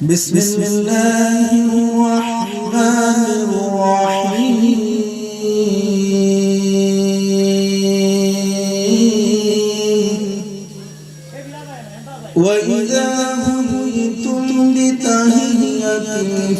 بسم الله الرحمن الرحيم. وإذا حييتم بتحية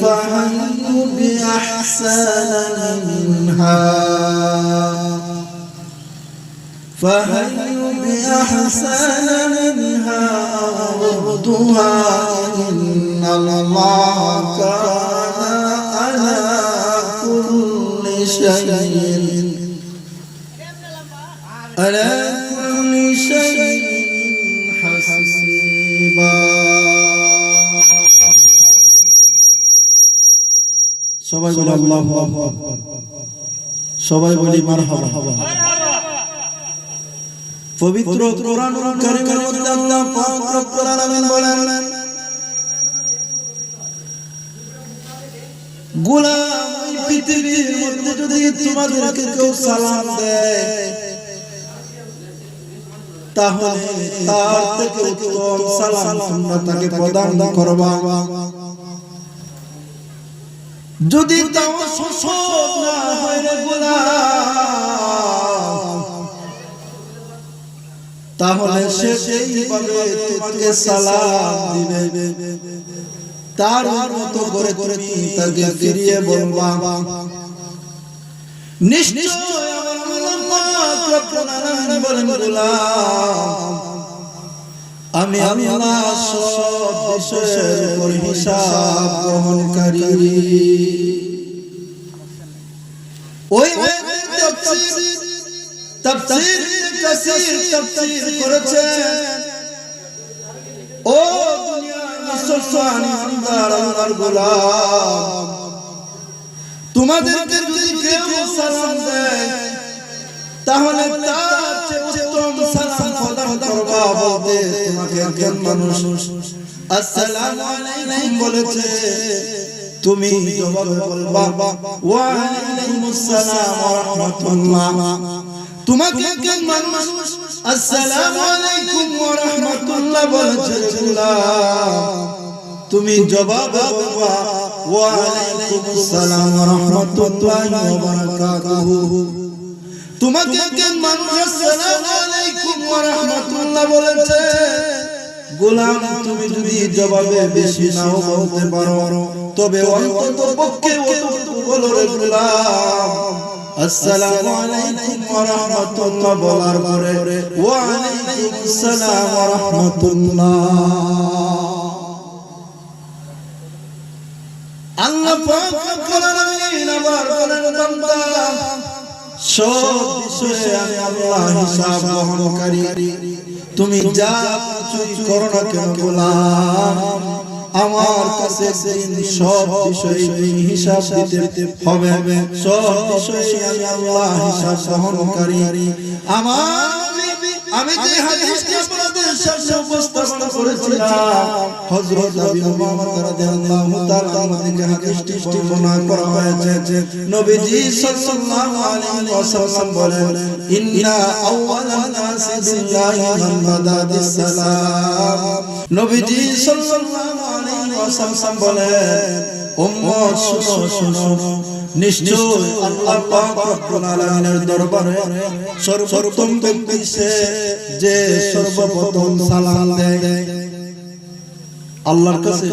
فحيوا بأحسن منها. فهيوا بأحسن منها أو ردوها إن الله كان على كل شيء على كل شيء حسيبا সবাই বলে আল্লাহ সবাই বলি মারহাবা পবিত্র কারীমের মধ্যে আল্লাহ পাক বলেন, গোলাম পৃথিবীর মধ্যে যদি তোমাদেরকে কেউ সালাম দেয়, তাহলে তার থেকে উত্তম সালাম তোমরা তাকে প্রদান করবা। যদি তাও শোষণ না হয় গোলাম তাহলে সে সেইভাবে তোমাকে সালাম দিবে। তার মতো করে তুমি তাকে ফিরিয়ে বলবা। নিশ্চয় আমার আমি আমি আল্লাহ সব বিষয়ের উপর হিসাব গ্রহণকারী। ওই তাফসীর তাফসীর কাসীর তাফসীর করেছেন ও দুনিয়ার মুসলমান আল্লাহর গোলাম। তোমাদেরকে যদি কেউ সালাম দেয়, তাহলে তার উত্তম সালাম তোমাকে একজন মানুষ আসসালামু আলাইকুম বলেছে। তুমি জবাবে বলবা, ওয়া আলাইকুমুস সালাম ওয়া রাহমাতুল্লাহ। তোমাকে একজন মানুষ, আসসালামু আলাইকুম ওয়া রাহমাতুল্লাহ বলেছে তুমি জবাব বলবা ওয়া আলাইকুমুস সালাম ওয়া রাহমাতুল্লাহি ওয়া বারাকাতুহু। তোমাকে একজন মানুষ, আসসালামু আলাইকুম ওয়া রাহমাতুল্লাহ বলেছে গোলাম তুমি যদি জবাবে বেশি নাও বলতে পারো, তবে অন্তত পক্ষে বলো রে গোলাম। আসসালামু আলাইকুম ওয়া রাহমাতুল্লাহ বলার পরে ওয়া আলাইকুমুস সালাম ওয়া রাহমাতুল্লাহ আল্লাহ পাক রব্বুল আলামিন আবার বান্দা, সব বিষয়ে আমি আল্লাহ হিসাব গ্রহণকারী। তুমি যা কিছুই করো না কেন গোলাম? আমার কাছে দিন সব বিষয়ে হিসাব দিতে হবে। সব বিষয়ে আমি আল্লাহ হিসাব গ্রহণকারী। আমার আমি যে হাদিসটি আপনাদের সামনে উপস্থাপন করেছিলাম হযরত আবু উমামা রাদিয়াল্লাহু তাআলা আমাদেরকে হাদিসটি বর্ণনা করা হয়েছে। নবীজি সাল্লাল্লাহু আলাইহি ওয়াসাল্লাম বলেন ইন্না আউওয়ালান নাসি বিল্লাহি বাদা বিসসালাম নবীজি সাল্লাল্লাহু আলাইহি ওয়াসাল্লাম বলেন যে আল্লাহর কাছে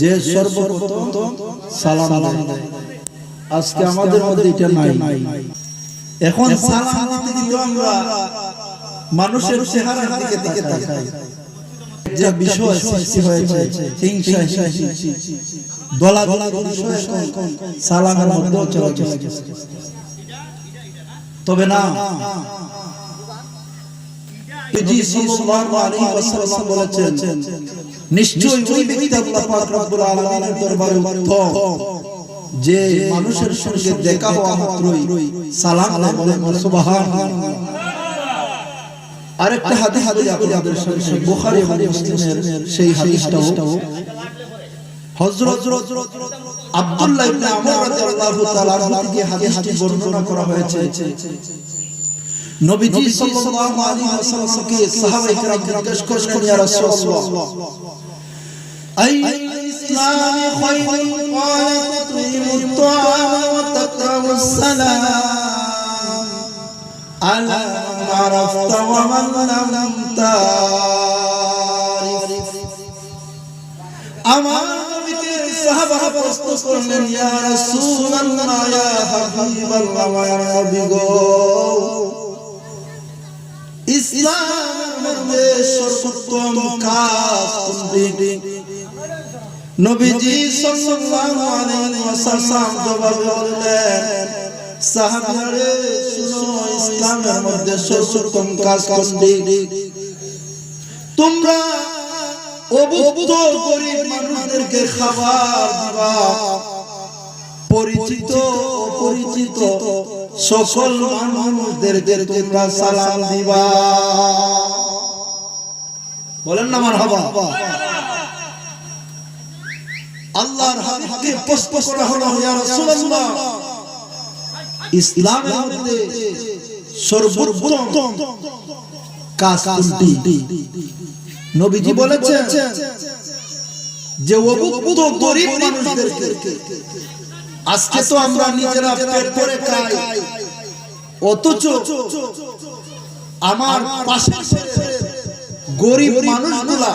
যে আজকে আমাদের মধ্যে এটা নাই। এখন আমরা মানুষের চেহারার দিকে দিকে তাকাই। যে বিষয় সৃষ্টি হয়েছে হিংসা দলা দলা বিষয় সালামের মধ্যেও চলে গেছে তবে না জি সাল্লাল্লাহু আলাইহি ওয়াসাল্লাম বলেছেন নিশ্চয়ই ওই ব্যক্তি আল্লাহ পাক রব্বুল আলামিনের দরবারে উত্তম যে মানুষের সঙ্গে দেখা হওয়া মাত্রই সালাম সুবহানাল্লাহ আরেকটা হাদিস বলি আপনাদের সামনে বুখারী এবং মুসলিমের সেই হাদিসটাও হযরত আব্দুল্লাহ ইবনে আমর রাদিয়াল্লাহু তাআলা আনহু থেকে হাদিসটি বর্ণনা করা হয়েছে নবীজি সাল্লাল্লাহু আলাইহি ওয়াসাল্লামকে সাহাবায়ে কেরাম জিজ্ঞেস করলেন ইয়া রাসূলুল্লাহ أي الإسلام خير قال تطعم الطعام وتقرأ السلام على من عرفت ومن لم تعرف আমার নবীকে সাহাবারা প্রশ্ন করলেন ইয়া রাসূলুল্লাহ ইয়া হাবিবাল্লাহ ইয়া নবী গো ইসলামের মধ্যে সর্বোত্তম কাজ কোনটি নবীজি সাল্লাল্লাহু আলাইহি ওয়াসাল্লাম জবাব বললেন পরিচিত সকল মানুষদেরকে সালাম দিবা। বলেন না আমার হবা আল্লাহর হাবিবকে প্রশ্ন হলো, ইয়া রাসূলুল্লাহ ইসলামের মধ্যে সর্বোত্তম কাজ কোনটি? নবীজি বলেছেন যে অবুদ্ধ গরিব মানুষদেরকে, আজকে তো আমরা নিজেরা পেট করে খাই, অথচ আমার পাশের গরিব মানুষগুলা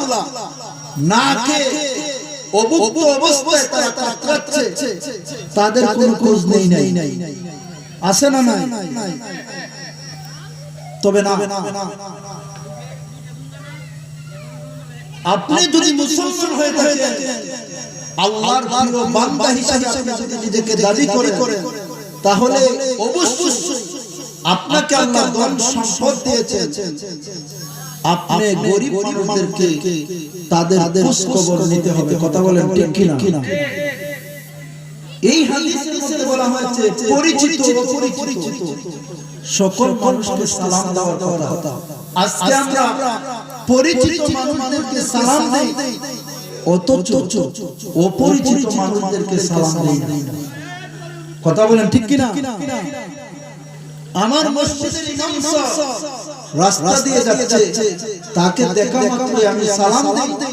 না খেয়ে অবস্থায় তারা তাদের কোনো খোঁজ নেই নাই। আছে না নাই? তবে না। আপনি যদি মুসলমান হয়ে থাকেন আল্লাহর প্রিয় বান্দা হিসেবে আপনি যদি নিজেকে দাবি করেন তাহলে অবশ্যই আপনাকে আল্লাহ ধন সম্পদ দিয়েছেন। আপনি গরিব মানুষদেরকে তাদের খোঁজ খবর নিতে হবে। কথা বলেন ঠিক কিনা? এই হাদিসের বলা হয়েছে, পরিচিত সকল মানুষকে সালাম দেওয়ার কথা। আজকে আমরা পরিচিত মানুষদেরকে সালাম দেই, অথচ অপরিচিত মানুষদেরকে সালাম দেই কথা বলেন ঠিক কিনা? আমার মসজিদের ইমাম রাস্তা দিয়ে যাচ্ছে, তাকে দেখা মাত্রই আমি সালাম দিই।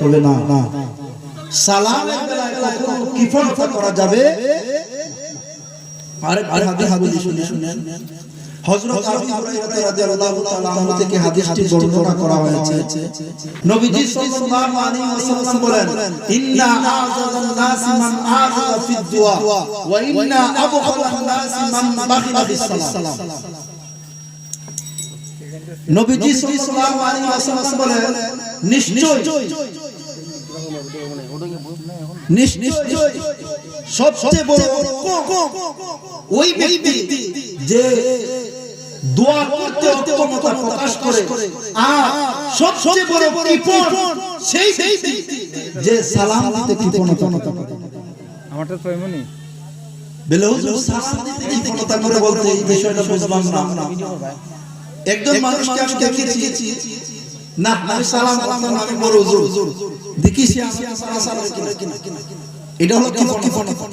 তবে না না। সালামের বেলায় কখনো কিফলতা করা যাবে? আরে আরে হাদিস শুনে শুনেন। হযরত আবু হুরায়রা রাদিয়াল্লাহু তাআলা আনহু থেকে হাদিসটি বর্ণনা করা হয়েছে। নবীজি সাল্লাল্লাহু আলাইহি ওয়াসাল্লাম বলেন ইন্না আ'যাযান নাসি মান আ'যাযা ফিদ দুআ ওয়া ইন্না আবখালান নাসি মান বাখিলা বিস সালাম। নবীজি সাল্লাল্লাহু আলাইহি ওয়াসাল্লাম বলেন নিশ্চয় নিশ্চয় সবচেয়ে বড় ওই ব্যক্তি যে দোয়া করতে অক্ষমতা প্রকাশ করে আর সবচেয়ে বড় কৃপণ সেই ব্যক্তি যে সালাম দিতে কৃপণতা করে। আমারটা তো এমনই। বেলে হুজুর সালাম দিতে কৃপণতা করে বলতে এই বিষয়টা বুঝলাম না। একজন মানুষকে আমি দেখিয়েছি না আমি সালাম করতাম আমি বড় হুজুর দেখিছি সালাম কিনা কিনা এটা হলো কৃপণতা